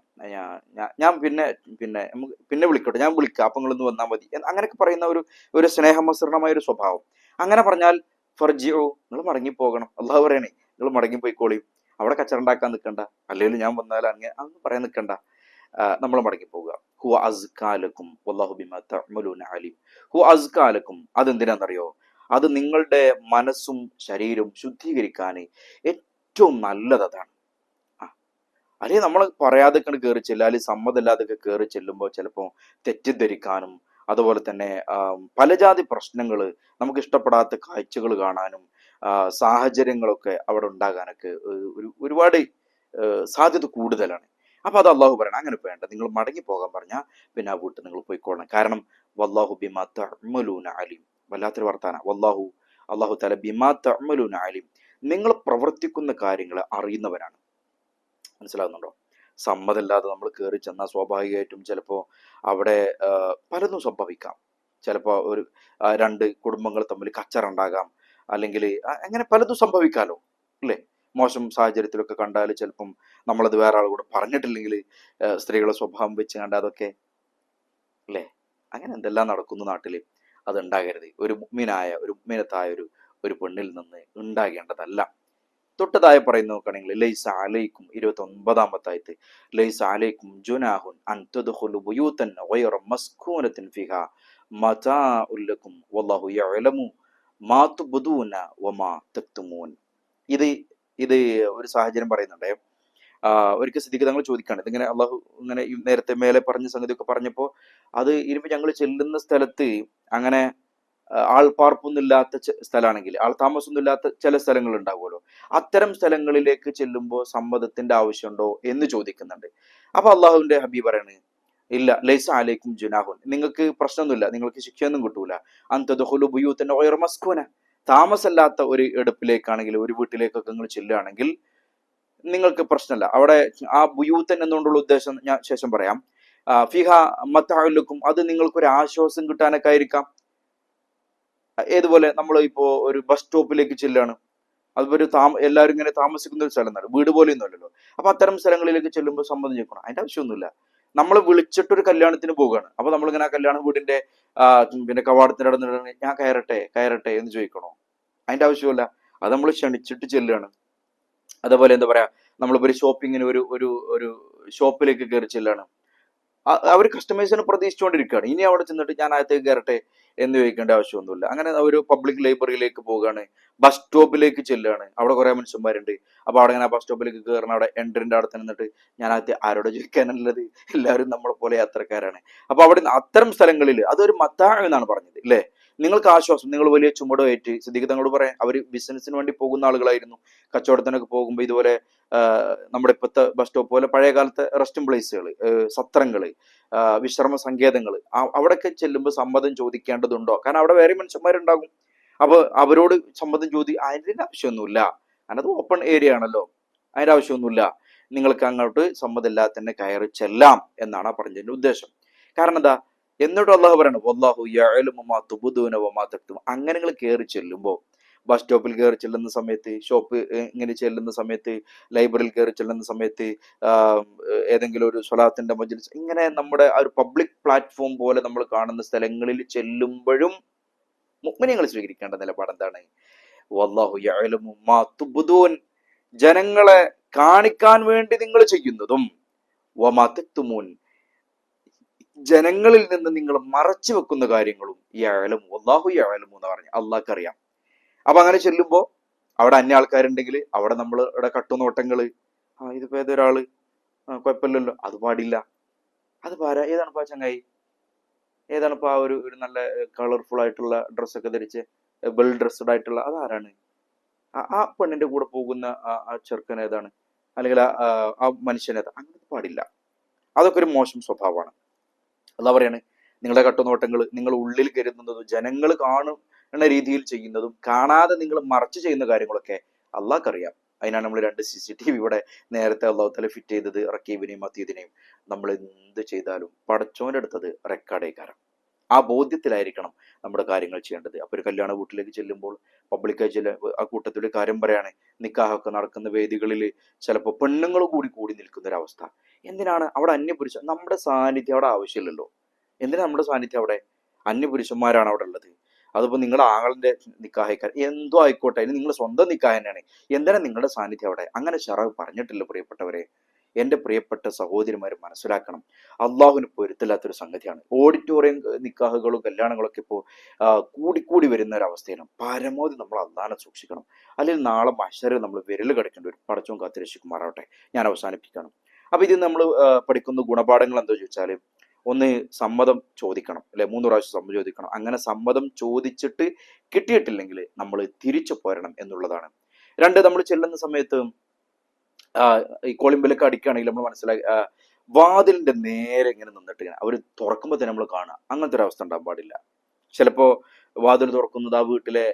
ഞാൻ പിന്നെ പിന്നെ പിന്നെ വിളിക്കട്ടെ. ഞാൻ വിളിക്കാം. അപ്പം നിങ്ങളൊന്ന് വന്നാൽ മതി. അങ്ങനെയൊക്കെ പറയുന്ന ഒരു ഒരു സ്നേഹമസൃണമായ ഒരു സ്വഭാവം. അങ്ങനെ പറഞ്ഞാൽ ഫർജിയോ നിങ്ങൾ മടങ്ങി പോകണം അള്ളാഹു പറയണേ നിങ്ങൾ മടങ്ങി പോയിക്കോളി അവിടെ കച്ചറുണ്ടാക്കാൻ നിൽക്കണ്ട അല്ലെങ്കിൽ ഞാൻ വന്നാൽ അങ്ങനെ അതൊന്നും പറയാൻ നിൽക്കണ്ട നമ്മൾ മടങ്ങി പോവുക ഹു അസ്കാലക്കും വല്ലാഹു അലീം. ഹുവ അതെന്തിനാണെന്നറിയോ അത് നിങ്ങളുടെ മനസ്സും ശരീരവും ശുദ്ധീകരിക്കാൻ ഏറ്റവും നല്ലത് അതാണ്. അല്ലെങ്കിൽ നമ്മൾ പറയാതെ കയറി ചെല്ലുക അല്ലെങ്കിൽ സമ്മതമില്ലാതൊക്കെ കയറി ചെല്ലുമ്പോൾ ചിലപ്പോൾ തെറ്റിദ്ധരിക്കാനും അതുപോലെ തന്നെ പല പലജാതി പ്രശ്നങ്ങൾ നമുക്ക് ഇഷ്ടപ്പെടാത്ത കാഴ്ചകൾ കാണാനും സാഹചര്യങ്ങളൊക്കെ അവിടെ ഉണ്ടാകാനൊക്കെ ഒരു- ഒരു ഒരുപാട് സാധ്യത കൂടുതലാണ്. അപ്പൊ അത് അള്ളാഹു പറയണം അങ്ങനെ വേണ്ട. നിങ്ങൾ മടങ്ങി പോകാൻ പറഞ്ഞാൽ പിന്നെ ആ വീട്ടിൽ നിങ്ങൾ പോയിക്കോളണം. കാരണം വല്ലാഹു ബിമാ തഅമലൂന അലീം. വല്ലാത്തൊരു വർത്താന. വല്ലാഹു അള്ളാഹു തല ബിമാ തഅമലൂന അലീം. നിങ്ങൾ പ്രവർത്തിക്കുന്ന കാര്യങ്ങൾ അറിയുന്നവരാണ്. മനസ്സിലാകുന്നുണ്ടോ? സമ്മതമില്ലാതെ നമ്മൾ കയറി ചെന്നാൽ സ്വാഭാവികമായിട്ടും ചിലപ്പോൾ അവിടെ പലതും സംഭവിക്കാം. ചിലപ്പോൾ ഒരു രണ്ട് കുടുംബങ്ങൾ തമ്മിൽ കച്ചറുണ്ടാകാം അല്ലെങ്കിൽ അങ്ങനെ പലതും സംഭവിക്കാമല്ലോ അല്ലേ? മോശം സാഹചര്യത്തിലൊക്കെ കണ്ടാൽ ചിലപ്പം നമ്മളത് വേറെ ആൾ കൂടെ പറഞ്ഞിട്ടില്ലെങ്കിൽ സ്ത്രീകളെ സ്വഭാവം വെച്ച് കണ്ട അതൊക്കെ അല്ലേ? അങ്ങനെ എന്തെല്ലാം നടക്കുന്നു നാട്ടിൽ അത് ഉണ്ടാകരുത് ഒരു മുഗ്മിനായ ഒരു മുഗ്മിനത്തായ ഒരു ഒരു പെണ്ണിൽ നിന്ന് ഉണ്ടാകേണ്ടതല്ല. തൊട്ടതായ പറയുന്ന നോക്കുകയാണെങ്കിൽ ലൈസ അലൈക്കും ഇരുപത്തി ഒൻപതാമത്തായത് ലൈസ അലൈക്കും ജുനാഹുൻ അൻ തദ്ഖുലു ബുയൂതൻ ഗൈറ മസ്കൂനത്തിൻ ഫിഹ മതാഉൽ ലക്കും വല്ലാഹു യഅലമു മാ തുബ്ദൂന വമാ തക്തുമൂൻ. ഇത് ഇത് ഒരു സാഹചര്യം പറയുന്നുണ്ടേ. ഒരിക്കൽ സ്ഥിതിക്ക് തങ്ങൾ ചോദിക്കാണ് ഇതിങ്ങനെ അള്ളാഹു ഇങ്ങനെ നേരത്തെ മേലെ പറഞ്ഞ സംഗതിയൊക്കെ പറഞ്ഞപ്പോൾ അത് ഇനിയിപ്പോ ഞങ്ങൾ ചെല്ലുന്ന സ്ഥലത്ത് അങ്ങനെ ആ, ആൾപ്പാർപ്പൊന്നുമില്ലാത്ത ചെ- സ്ഥലമാണെങ്കിൽ ആൾ താമസമൊന്നുമില്ലാത്ത ചില സ്ഥലങ്ങൾ ഉണ്ടാവുമല്ലോ അത്തരം സ്ഥലങ്ങളിലേക്ക് ചെല്ലുമ്പോൾ സമ്മതത്തിന്റെ ആവശ്യമുണ്ടോ എന്ന് ചോദിക്കുന്നുണ്ട്. അപ്പൊ അള്ളാഹുവിന്റെ ഹബീബ് പറയാണ് ഇല്ല ലൈസ അലൈക്കും ജുനാഹുൻ. നിങ്ങൾക്ക് പ്രശ്നമൊന്നുമില്ല നിങ്ങൾക്ക് ശിക്ഷയൊന്നും കിട്ടൂല. അന്തദുഹുലു ബുയൂത്തന്റെ ഓയർ മസ്കൂന. താമസമല്ലാത്ത ഒരു എടുപ്പിലേക്കാണെങ്കിൽ ഒരു വീട്ടിലേക്കൊക്കെ നിങ്ങൾ ചെല്ലുകയാണെങ്കിൽ നിങ്ങൾക്ക് പ്രശ്നമല്ല. അവിടെ ആ ബുയൂത്തൻ എന്നുകൊണ്ടുള്ള ഉദ്ദേശം ഞാൻ ശേഷം പറയാം. ഫിഹ മത്താലുക്കും അത് നിങ്ങൾക്കൊരു ആശ്വാസം കിട്ടാനൊക്കെ ആയിരിക്കാം. ഏതുപോലെ നമ്മൾ ഇപ്പോൾ ഒരു ബസ് സ്റ്റോപ്പിലേക്ക് ചെല്ലുകയാണ് അതുപോലെ ഒരു താമ എല്ലാവരും ഇങ്ങനെ താമസിക്കുന്ന ഒരു സ്ഥലം വീട് പോലെയൊന്നും അല്ലല്ലോ. അപ്പൊ അത്തരം സ്ഥലങ്ങളിലേക്ക് ചെല്ലുമ്പോൾ സംബന്ധം ചോദിക്കണം അതിന്റെ ആവശ്യമൊന്നുമില്ല. നമ്മൾ വിളിച്ചിട്ടൊരു കല്യാണത്തിന് പോവുകയാണ് അപ്പൊ നമ്മളിങ്ങനെ ആ കല്യാണ വീടിന്റെ പിന്നെ കവാടത്തിന്റെ അടുത്ത് ഞാൻ കയറട്ടെ കയറട്ടെ എന്ന് ചോദിക്കണോ? അതിന്റെ ആവശ്യമില്ല അത് നമ്മൾ ക്ഷണിച്ചിട്ട് ചെല്ലുകയാണ് അതേപോലെ എന്താ പറയാ നമ്മളിപ്പോ ഒരു ഷോപ്പിങ്ങിന് ഒരു ഒരു ഒരു ഷോപ്പിലേക്ക് കയറി ചെല്ലാണ്. അവർ കസ്റ്റമേഴ്സിനെ പ്രതീക്ഷിച്ചുകൊണ്ടിരിക്കുകയാണ് ഇനി അവിടെ ചെന്നിട്ട് ഞാൻ അകത്തേക്ക് കയറട്ടെ എന്ന് ചോദിക്കേണ്ട ആവശ്യമൊന്നുമില്ല. അങ്ങനെ ഒരു പബ്ലിക് ലൈബ്രറിയിലേക്ക് പോവുകയാണ്. ബസ് സ്റ്റോപ്പിലേക്ക് ചെല്ലുകയാണ്. അവിടെ കുറേ മനുഷ്യന്മാരുണ്ട്. അപ്പോൾ അവിടെ ഇങ്ങനെ ബസ് സ്റ്റോപ്പിലേക്ക് കയറണം അവിടെ എൻട്രിന്റെ അവിടെ നിന്നിട്ട് ഞാൻ അകത്ത് ആരോട് ചോദിക്കാനുള്ളത്? എല്ലാവരും നമ്മളെ പോലെ യാത്രക്കാരാണ്. അപ്പോൾ അവിടെ അത്തരം സ്ഥലങ്ങളിൽ അതൊരു മത്താ എന്നാണ് പറഞ്ഞത് അല്ലേ നിങ്ങൾക്ക് ആശ്വാസം നിങ്ങൾ വലിയ ചുമടുമായിട്ട് സിദ്ദീഖ് തങ്ങളോട് പറയാം അവർ ബിസിനസ്സിന് വേണ്ടി പോകുന്ന ആളുകളായിരുന്നു. കച്ചവടത്തിനൊക്കെ പോകുമ്പോൾ ഇതുപോലെ നമ്മുടെ ഇപ്പോഴത്തെ ബസ് സ്റ്റോപ്പ് പോലെ പഴയ കാലത്തെ റെസ്റ്റിംഗ് പ്ലേസുകൾ സത്രങ്ങൾ വിശ്രമ സങ്കേതങ്ങൾ അവിടെയൊക്കെ ചെല്ലുമ്പോൾ സമ്മതം ചോദിക്കേണ്ടതുണ്ടോ? കാരണം അവിടെ വേറെ മനുഷ്യന്മാരുണ്ടാകും. അപ്പോൾ അവരോട് സമ്മതം ചോദി അതിന്റെ ആവശ്യമൊന്നുമില്ല. അതിനത് ഓപ്പൺ ഏരിയ ആണല്ലോ. അതിന്റെ ആവശ്യമൊന്നുമില്ല. നിങ്ങൾക്ക് അങ്ങോട്ട് സമ്മതമില്ലാതെ തന്നെ കയറി ചെല്ലാം എന്നാണ് ആ പറഞ്ഞതിന്റെ ഉദ്ദേശം. കാരണം എന്താ? എന്നിട്ട് അള്ളാഹു പറയണം വമാ തക്തും അങ്ങനെ നിങ്ങൾ കയറി ചെല്ലുമ്പോൾ ബസ് സ്റ്റോപ്പിൽ കയറി ചെല്ലുന്ന സമയത്ത് ഷോപ്പ് ഇങ്ങനെ ചെല്ലുന്ന സമയത്ത് ലൈബ്രറിയിൽ കയറി ചെല്ലുന്ന സമയത്ത് ഏതെങ്കിലും ഒരു സ്വലാത്തിന്റെ മജ്ലിസ് ഇങ്ങനെ നമ്മുടെ ഒരു പബ്ലിക് പ്ലാറ്റ്ഫോം പോലെ നമ്മൾ കാണുന്ന സ്ഥലങ്ങളിൽ ചെല്ലുമ്പോഴും മുഗ്മിനികൾ സ്വീകരിക്കേണ്ട നിലപാട് എന്താണ്? വല്ലാഹു ജനങ്ങളെ കാണിക്കാൻ വേണ്ടി നിങ്ങൾ ചെയ്യുന്നതും വമാ തക്തുമൂൻ ജനങ്ങളിൽ നിന്ന് നിങ്ങൾ മറച്ചു വെക്കുന്ന കാര്യങ്ങളും യഅലമു വല്ലാഹു യഅലമു എന്ന് പറഞ്ഞു അള്ളാഹ്ക്ക് അറിയാം അപ്പൊ അങ്ങനെ ചെല്ലുമ്പോ അവിടെ അന്യ ആൾക്കാരുണ്ടെങ്കിൽ അവിടെ നമ്മളുടെ കട്ടുനോട്ടങ്ങൾ ആ ഇതിപ്പോ ഏതൊരാൾ കുഴപ്പമില്ലല്ലോ അത് പാടില്ല. അത് പാരാ ഏതാണിപ്പോ ആ ചങ്ങായി? ഏതാണിപ്പോ ആ ഒരു ഒരു നല്ല കളർഫുൾ ആയിട്ടുള്ള ഡ്രസ്സൊക്കെ ധരിച്ച് വെൽ ഡ്രസ്ഡ് ആയിട്ടുള്ള അതാരാണ് ആരാണ്? ആ പെണ്ണിന്റെ കൂടെ പോകുന്ന ആ ചെറുക്കൻ ഏതാണ്? അല്ലെങ്കിൽ ആ- മനുഷ്യൻ അങ്ങനെ പാടില്ല. അതൊക്കെ ഒരു മോശം സ്വഭാവമാണ്. എന്താ പറയാണ് നിങ്ങളുടെ കട്ടുനോട്ടങ്ങൾ നിങ്ങൾ ഉള്ളിൽ കരുതുന്നതും ജനങ്ങൾ കാണുന്ന രീതിയിൽ ചെയ്യുന്നതും കാണാതെ നിങ്ങൾ മറച്ചു ചെയ്യുന്ന കാര്യങ്ങളൊക്കെ അള്ളാഹ്ക്കറിയാം അതിനാണ് നമ്മൾ രണ്ട് സി സി ടി വി ഇവിടെ നേരത്തെ അള്ളാഹു തല ഫിറ്റ് ചെയ്തത് റക്കീബിനെയും മത്തീദിനെയും. നമ്മൾ എന്ത് ചെയ്താലും പടച്ചോന്റെ അടുത്തത് റെക്കോർഡേക്കാരം ആ ബോധ്യത്തിലായിരിക്കണം നമ്മുടെ കാര്യങ്ങൾ ചെയ്യേണ്ടത്. അപ്പോൾ ഒരു കല്യാണ വീട്ടിലേക്ക് ചെല്ലുമ്പോൾ പബ്ലിക്കായി ചില ആ കൂട്ടത്തിൽ കാര്യം പറയാണ് നിക്കാഹൊക്കെ നടക്കുന്ന വേദികളിൽ ചിലപ്പോൾ പെണ്ണുങ്ങൾ കൂടി കൂടി നിൽക്കുന്ന ഒരു അവസ്ഥ എന്തിനാണ് അവിടെ അന്യപുരുഷ നമ്മുടെ സാന്നിധ്യം അവിടെ ആവശ്യമില്ലല്ലോ. എന്തിനാണ് നമ്മുടെ സാന്നിധ്യം അവിടെ? അന്യപുരുഷന്മാരാണ് അവിടെ ഉള്ളത്. അതിപ്പോൾ നിങ്ങളുടെ ആങ്ങളിന്റെ നിക്കാഹിക്കാർ എന്തോ ആയിക്കോട്ടെ അതിന് നിങ്ങൾ സ്വന്തം നിക്കാഹ തന്നെയാണ്. എന്തിനാണ് നിങ്ങളുടെ സാന്നിധ്യം അവിടെ? അങ്ങനെ ഷറവ് പറഞ്ഞിട്ടില്ല പ്രിയപ്പെട്ടവരെ. എന്റെ പ്രിയപ്പെട്ട സഹോദരിമാർ മനസ്സിലാക്കണം. അള്ളാഹുവിന് പൊരുത്തില്ലാത്തൊരു സംഗതിയാണ്. ഓഡിറ്റോറിയം നിക്കാഹുകളും കല്യാണങ്ങളൊക്കെ ഇപ്പോൾ കൂടിക്കൂടി വരുന്ന ഒരു അവസ്ഥയാണ്. പരമാവധി നമ്മൾ അള്ളാഹനെ സൂക്ഷിക്കണം. അല്ലെങ്കിൽ നാളെ മഷരെ നമ്മൾ വിരൽ കടക്കേണ്ടി വരും. പടച്ചവും കാത്തിരക്ഷിക്കുമാറാവട്ടെ. ഞാൻ അവസാനിപ്പിക്കണം. അപ്പോൾ ഇതിൽ നമ്മൾ പഠിക്കുന്ന ഗുണപാഠങ്ങൾ എന്താ ചോദിച്ചാൽ ഒന്ന് സമ്മതം ചോദിക്കണം. അല്ലെ? മൂന്ന് പ്രാവശ്യം സമ്മതം ചോദിക്കണം. അങ്ങനെ സമ്മതം ചോദിച്ചിട്ട് കിട്ടിയിട്ടില്ലെങ്കിൽ നമ്മൾ തിരിച്ചു പോരണം എന്നുള്ളതാണ്. രണ്ട് നമ്മൾ ചെല്ലുന്ന സമയത്ത് ഈ കോളിംബിലൊക്കെ അടിക്കുകയാണെങ്കിൽ നമ്മൾ മനസ്സിലാക്കി വാതിലിന്റെ നേരെ ഇങ്ങനെ നിന്നിട്ട് ഇങ്ങനെ അവർ തുറക്കുമ്പോൾ തന്നെ നമ്മൾ കാണുക അങ്ങനത്തെ ഒരു അവസ്ഥ ഉണ്ടാകാൻ പാടില്ല. ചിലപ്പോൾ വാതിൽ തുറക്കുന്നത് ആ വീട്ടിലെ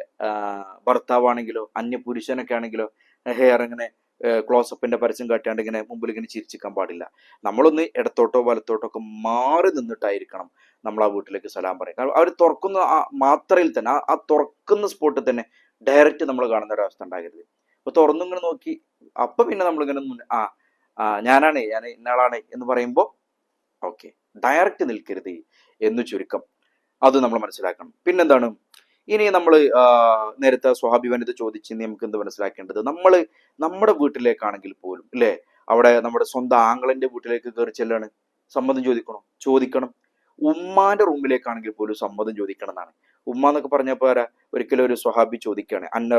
ഭർത്താവാണെങ്കിലോ അന്യ പുരുഷനൊക്കെ ആണെങ്കിലോ ഹെയർ ഇങ്ങനെ ക്ലോസപ്പിന്റെ പരസ്യം കാട്ടിയാണ്ട് ഇങ്ങനെ മുമ്പിൽ ഇങ്ങനെ ചിരിച്ചിക്കാൻ പാടില്ല. നമ്മളൊന്ന് ഇടത്തോട്ടോ വലത്തോട്ടോ ഒക്കെ മാറി നിന്നിട്ടായിരിക്കണം നമ്മൾ ആ വീട്ടിലേക്ക് സലാം പറയും കാരണം അവർ തുറക്കുന്ന ആ മാത്രയിൽ തന്നെ ആ തുറക്കുന്ന സ്പോട്ടിൽ തന്നെ ഡയറക്റ്റ് നമ്മൾ കാണുന്ന ഒരു അവസ്ഥ ഉണ്ടാകരുത്. അപ്പൊ തുറന്നിങ്ങനെ നോക്കി. അപ്പൊ പിന്നെ നമ്മൾ ഇങ്ങനെ ആ ഞാനാണ് ഞാൻ ഇന്നാളാണ് എന്ന് പറയുമ്പോൾ ഓക്കെ ഡയറക്റ്റ് നിൽക്കരുത് എന്ന് ചുരുക്കം. അത് നമ്മൾ മനസ്സിലാക്കണം. പിന്നെന്താണ്? ഇനി നമ്മൾ നേരത്തെ സ്വാഭിമാനത്തെ ചോദിച്ച് ഇനി നമുക്ക് എന്ത് മനസ്സിലാക്കേണ്ടത്? നമ്മൾ നമ്മുടെ വീട്ടിലേക്കാണെങ്കിൽ പോലും അല്ലേ അവിടെ നമ്മുടെ സ്വന്തം ആംഗ്ലന്റെ വീട്ടിലേക്ക് കയറി ചെല്ലാണ്. സമ്മതം ചോദിക്കണം? ചോദിക്കണം. ഉമ്മാന്റെ റൂമിലേക്കാണെങ്കിൽ പോലും സമ്മതം ചോദിക്കണം എന്നാണ് ഉമ്മ എന്നൊക്കെ പറഞ്ഞപ്പോ ഒരിക്കലും ഒരു സ്വഹാബി ചോദിക്കുകയാണ്. അന്ന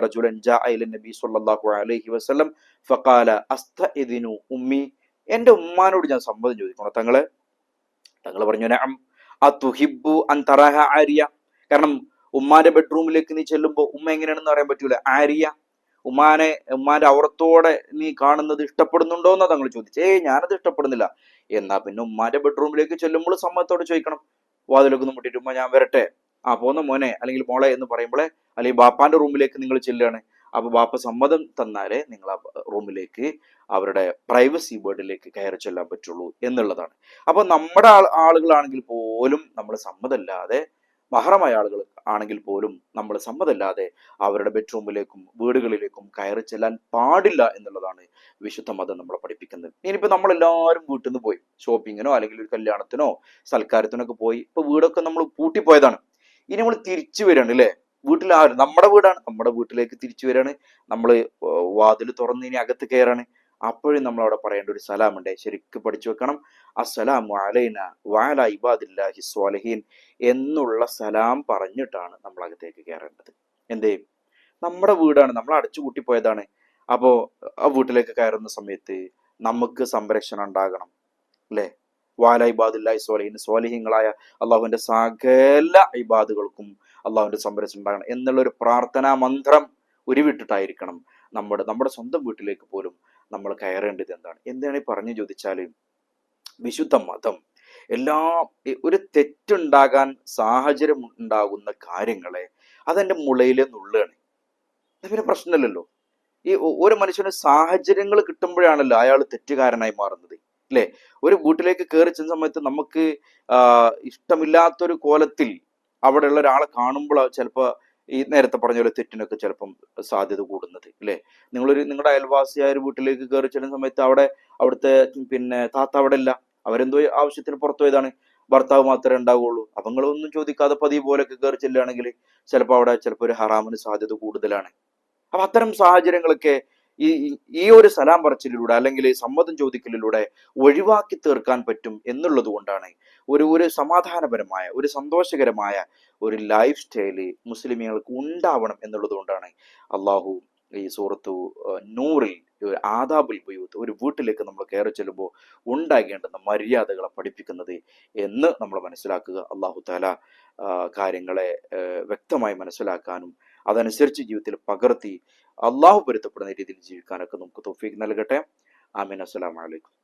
നബി സല്ലല്ലാഹു അലൈഹി വസല്ലം ഫഖാല അസ്തഇദിനു ഉമ്മി എന്റെ ഉമ്മാനോട് ഞാൻ സമ്മതം ചോദിക്കണം തങ്ങൾ തങ്ങൾ പറഞ്ഞു നഅം അതുഹിബ്ബു അൻ ആരിയ? കാരണം ഉമ്മാന്റെ ബെഡ്റൂമിലേക്ക് നീ ചെല്ലുമ്പോൾ ഉമ്മ എങ്ങനെയാണെന്ന് പറയാൻ പറ്റൂല. ആരിയ ഉമ്മാനെ ഉമ്മാന്റെ ഔറത്തോടെ നീ കാണുന്നത് ഇഷ്ടപ്പെടുന്നുണ്ടോ എന്നാ തങ്ങൾ ചോദിച്ചു ഏയ് ഞാനത് ഇഷ്ടപ്പെടുന്നില്ല. എന്നാ പിന്നെ ഉമ്മാന്റെ ബെഡ്റൂമിലേക്ക് ചെല്ലുമ്പോൾ സമ്മതത്തോടെ ചോദിക്കണം. വാതിലൊക്കെ ഒന്ന് മുട്ടിയിട്ട് ഞാൻ വരട്ടെ. ആ പോന്ന മോനെ. അല്ലെങ്കിൽ മോളെ എന്ന് പറയുമ്പോളെ അല്ലെങ്കിൽ ബാപ്പാന്റെ റൂമിലേക്ക് നിങ്ങൾ ചെല്ലുകയാണ്. അപ്പൊ ബാപ്പ സമ്മതം തന്നാലേ നിങ്ങൾ ആ റൂമിലേക്ക് അവരുടെ പ്രൈവസി ബേർഡിലേക്ക് കയറി ചെല്ലാൻ പറ്റുള്ളൂ എന്നുള്ളതാണ്. അപ്പൊ നമ്മുടെ ആളുകളാണെങ്കിൽ പോലും നമ്മൾ സമ്മതമില്ലാതെ മഹറമായ ആളുകൾ ആണെങ്കിൽ പോലും നമ്മൾ സമ്മതമില്ലാതെ അവരുടെ ബെഡ്റൂമിലേക്കും വീടുകളിലേക്കും കയറി ചെല്ലാൻ പാടില്ല എന്നുള്ളതാണ് വിശുദ്ധ മതം നമ്മളെ പഠിപ്പിക്കുന്നത്. ഇനിയിപ്പോൾ നമ്മളെല്ലാവരും വീട്ടിൽ നിന്ന് പോയി ഷോപ്പിങ്ങിനോ അല്ലെങ്കിൽ ഒരു കല്യാണത്തിനോ സൽക്കാരത്തിനൊക്കെ പോയി ഇപ്പൊ വീടൊക്കെ നമ്മൾ പൂട്ടിപ്പോയതാണ്. ഇനി നമ്മൾ തിരിച്ചു വരികയാണ് അല്ലേ വീട്ടിൽ ആരും നമ്മുടെ വീടാണ്. നമ്മുടെ വീട്ടിലേക്ക് തിരിച്ചു വരികയാണ് നമ്മൾ വാതിൽ തുറന്ന് ഇനി അകത്ത് കയറാണ്. അപ്പോഴും നമ്മൾ അവിടെ പറയേണ്ട ഒരു സലാമുണ്ട്. ശരിക്കും പഠിച്ചു വെക്കണം. അസ്സലാമു അലൈന വാല ഇബാദില്ലാഹി സ്വാലഹീൻ എന്നുള്ള സലാം പറഞ്ഞിട്ടാണ് നമ്മൾ അകത്തേക്ക് കയറേണ്ടത്. എന്തേ? നമ്മുടെ വീടാണ്. നമ്മൾ അടച്ചുപൂട്ടി പോയതാണ് അപ്പോ ആ വീട്ടിലേക്ക് കയറുന്ന സമയത്ത് നമുക്ക് സംരക്ഷണം ഉണ്ടാകണം. അല്ലേ? വാല ഇബാദില്ലാഹി സ്വാലഹീൻ സ്വാലിഹീങ്ങളായ അള്ളാഹുവിന്റെ സകല ഇബാദുകൾക്കും അള്ളാഹുവിന്റെ സംരക്ഷണം ഉണ്ടാകണം. എന്നുള്ള ഒരു പ്രാർത്ഥനാ മന്ത്രം ഉരുവിട്ടിട്ടായിരിക്കണം നമ്മുടെ നമ്മുടെ സ്വന്തം വീട്ടിലേക്ക് പോലും നമ്മൾ കയറേണ്ടത് എന്താണ്? എന്താണ് പറഞ്ഞു ചോദിച്ചാൽ വിശുദ്ധ മതം. എല്ലാ ഒരു തെറ്റുണ്ടാകാൻ സാഹചര്യം ഉണ്ടാകുന്ന കാര്യങ്ങളെ അതെന്റെ മുളയിലെ നുള്ളാണ് പിന്നെ പ്രശ്നമില്ലല്ലോ. ഈ ഒരു മനുഷ്യന് സാഹചര്യങ്ങൾ കിട്ടുമ്പോഴാണല്ലോ അയാൾ തെറ്റുകാരനായി മാറുന്നത്. അല്ലേ? ഒരു വീട്ടിലേക്ക് കയറി ചെന്ന സമയത്ത് നമുക്ക് ഇഷ്ടമില്ലാത്തൊരു കോലത്തിൽ അവിടെയുള്ള ഒരാളെ കാണുമ്പോൾ ചിലപ്പോൾ ഈ നേരത്തെ പറഞ്ഞ പോലെ തെറ്റിനൊക്കെ ചിലപ്പം സാധ്യത കൂടുന്നത് അല്ലേ? നിങ്ങളൊരു നിങ്ങളുടെ അയൽവാസിയായ ഒരു വീട്ടിലേക്ക് കയറി ചെല്ലുന്ന സമയത്ത് അവിടെ അവിടുത്തെ പിന്നെ താത്ത അവിടെ ഇല്ല. അവരെന്തോ ആവശ്യത്തിന് പുറത്തു പോയതാണ്. ഭർത്താവ് മാത്രമേ ഉണ്ടാവുകയുള്ളൂ അപ്പൊ നിങ്ങളൊന്നും ചോദിക്കാതെ പതിവ് പോലൊക്കെ കയറി ചെല്ലുകയാണെങ്കിൽ ചിലപ്പോൾ അവിടെ ചിലപ്പോൾ ഒരു ഹറാമിന് സാധ്യത കൂടുതലാണ്. അപ്പൊ അത്തരം സാഹചര്യങ്ങളൊക്കെ ഈ ഈ- ഒരു സലാം പറച്ചിലൂടെ അല്ലെങ്കിൽ സമ്മതം ചോദിക്കലിലൂടെ ഒഴിവാക്കി തീർക്കാൻ പറ്റും എന്നുള്ളത് കൊണ്ടാണ് ഒരു ഒരു സമാധാനപരമായ ഒരു സന്തോഷകരമായ ഒരു ലൈഫ് സ്റ്റൈൽ മുസ്ലിമീങ്ങൾക്ക് ഉണ്ടാവണം എന്നുള്ളത് കൊണ്ടാണ് അള്ളാഹു ഈ സൂറത്തു നൂറിൽ ഒരു ആദാബുൽ ബയൂത്ത് ഒരു വീട്ടിലേക്ക് നമ്മൾ കയറി ചെല്ലുമ്പോൾ ഉണ്ടാകേണ്ടുന്ന മര്യാദകളെ പഠിപ്പിക്കുന്നത് എന്ന് നമ്മൾ മനസ്സിലാക്കുക. അള്ളാഹു താല കാര്യങ്ങളെ വ്യക്തമായി മനസ്സിലാക്കാനും അതനുസരിച്ച് ജീവിതത്തിൽ പകർത്തി അള്ളാഹു പൊരുത്തപ്പെടുന്ന രീതിയിൽ ജീവിക്കാനൊക്കെ നമുക്ക് തൊഫീക്ക് നൽകട്ടെ. ആമീൻ. അസ്സലാമലൈക്കും